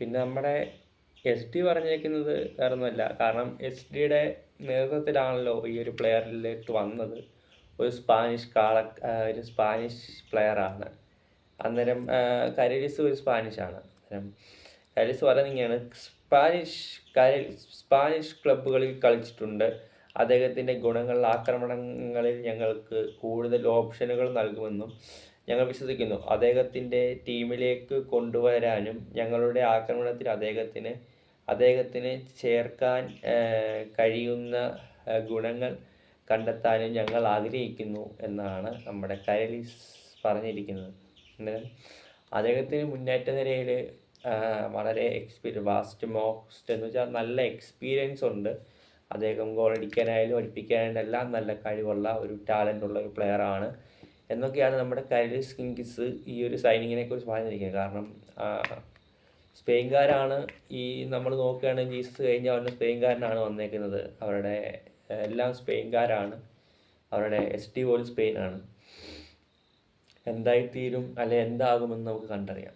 പിന്നെ നമ്മുടെ S D പറഞ്ഞേക്കുന്നത് വേറൊന്നുമല്ല. കാരണം എസ് ഡിയുടെ നേതൃത്വത്തിലാണല്ലോ ഈ ഒരു പ്ലെയറിലേക്ക് വന്നത്. ഒരു സ്പാനിഷ് കാള ഒരു സ്പാനിഷ് പ്ലെയറാണ്. അന്നേരം കരലിസ് ഒരു സ്പാനിഷാണ്. അന്നേരം കരലിസ് പറയുന്നതാണ് സ്പാനിഷ് കരൽ സ്പാനിഷ് ക്ലബ്ബുകളിൽ കളിച്ചിട്ടുണ്ട്. അദ്ദേഹത്തിന്റെ ഗുണങ്ങൾ ആക്രമണങ്ങളിൽ ഞങ്ങൾക്ക് കൂടുതൽ ഓപ്ഷനുകൾ നൽകുമെന്നും ഞങ്ങൾ വിശ്വസിക്കുന്നു. അദ്ദേഹത്തിന്റെ ടീമിലേക്ക് കൊണ്ടുവരാനും ഞങ്ങളുടെ ആക്രമണത്തിൽ അദ്ദേഹത്തിന് അദ്ദേഹത്തിന് ചേർക്കാൻ കഴിയുന്ന ഗുണങ്ങൾ കണ്ടെത്താനും ഞങ്ങൾ ആഗ്രഹിക്കുന്നു എന്നാണ് നമ്മുടെ കരലിസ് പറഞ്ഞിരിക്കുന്നത്. അദ്ദേഹത്തിന് മുന്നേറ്റ നിരയിൽ വളരെ എക്സ്പീരിയൻ വാസ്റ്റ് മോസ്റ്റ് എന്ന് വെച്ചാൽ നല്ല എക്സ്പീരിയൻസ് ഉണ്ട്. അദ്ദേഹം ഗോൾ അടിക്കാനായാലും അടിപ്പിക്കാനായാലും എല്ലാം നല്ല കഴിവുള്ള ഒരു ടാലന്റ് ഉള്ള ഒരു പ്ലെയറാണ് എന്നൊക്കെയാണ് നമ്മുടെ കൈലിസ് കിങ്കിസ് ഈ ഒരു സൈനിങ്ങിനെ കുറിച്ച് പറഞ്ഞിരിക്കുന്നത്. കാരണം സ്പെയിൻകാരാണ് ഈ നമ്മൾ നോക്കുകയാണെങ്കിൽ ജീസസ് കഴിഞ്ഞ അവരുടെ സ്പെയിൻകാരനാണ് വന്നേക്കുന്നത്. അവരുടെ എല്ലാം സ്പെയിൻകാരാണ്. അവരുടെ എസ് ടി പോലും സ്പെയിനാണ്. എന്തായിത്തീരും അല്ലെ എന്താകുമെന്ന് നമുക്ക് കണ്ടറിയാം.